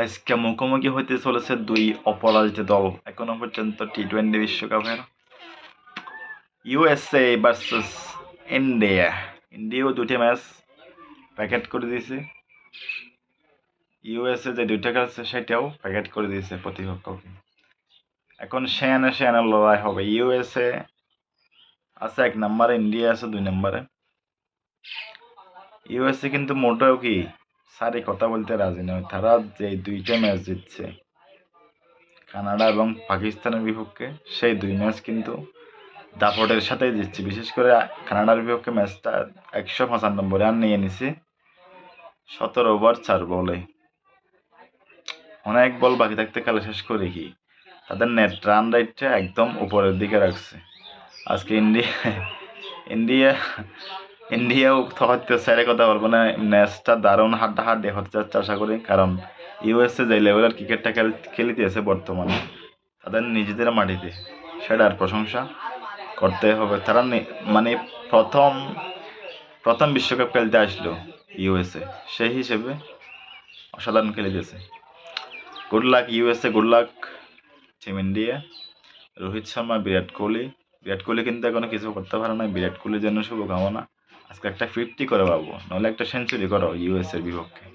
আজকে মুখোমুখি হতে চলেছে দুই অপরাজিত দল। এখনও পর্যন্ত টি টোয়েন্টি বিশ্বকাপের ইউএসএ ভার্সেস ইন্ডিয়া ইন্ডিয়াও দুটি ম্যাচ প্যাকেট করে দিয়েছে। ইউএসএ যে দুইটা খেলছে, সেটাও প্যাকেট করে দিয়েছে প্রতিপক্ষকে। এখন সেয়ানে সেয়ানে লড়াই হবে। ইউএসএ আছে এক নম্বরে ইন্ডিয়া আছে দুই নম্বরে। ইউএসএ কিন্তু মোটেও কি সারি কথা বলতে রাজি নয়। তারা যে দুইটা ম্যাচ জিতছে, কানাডা এবং পাকিস্তানের বিপক্ষে, সেই দুই ম্যাচ কিন্তু দাপটের সাথেই জিতছে। বিশেষ করে কানাডার বিপক্ষে ম্যাচটা একশো পঁচানব্বই রান নিয়ে নিছে, সতেরো ওভার চার বলে অনেক বল বাকি থাকতে খেলা শেষ করে কি? তাদের নেট রান রেটটা একদম উপরের দিকে রাখছে। আজকে ইন্ডিয়া ইন্ডিয়া ইন্ডিয়াও হয়তো স্যারে কথা বলব না, ম্যাচটা দারুণ হাড্ডাহাড্ডি হতে যাচ্ছে আশা করি, কারণ ইউএসএ যে লেভেলের ক্রিকেটটা খেল খেলিতেছে বর্তমানে, তাদের নিজেদের মাটিতে সেটার প্রশংসা করতে হবে। তারা মানে প্রথম প্রথম বিশ্বকাপ খেলতে আসলো ইউএসএ, সেই হিসেবে অসাধারণ খেলিতেছে good luck USA good luck team India Rohit Sharma, Virat Kohli Virat Kohli কিন্তু এখনও কিছু করতে পারে না বিরাট কোহলির জন্য শুভকামনা। আজকে একটা ফিফটি করে পাবো নাহলে একটা সেঞ্চুরি করো ইউএসের বিপক্ষে।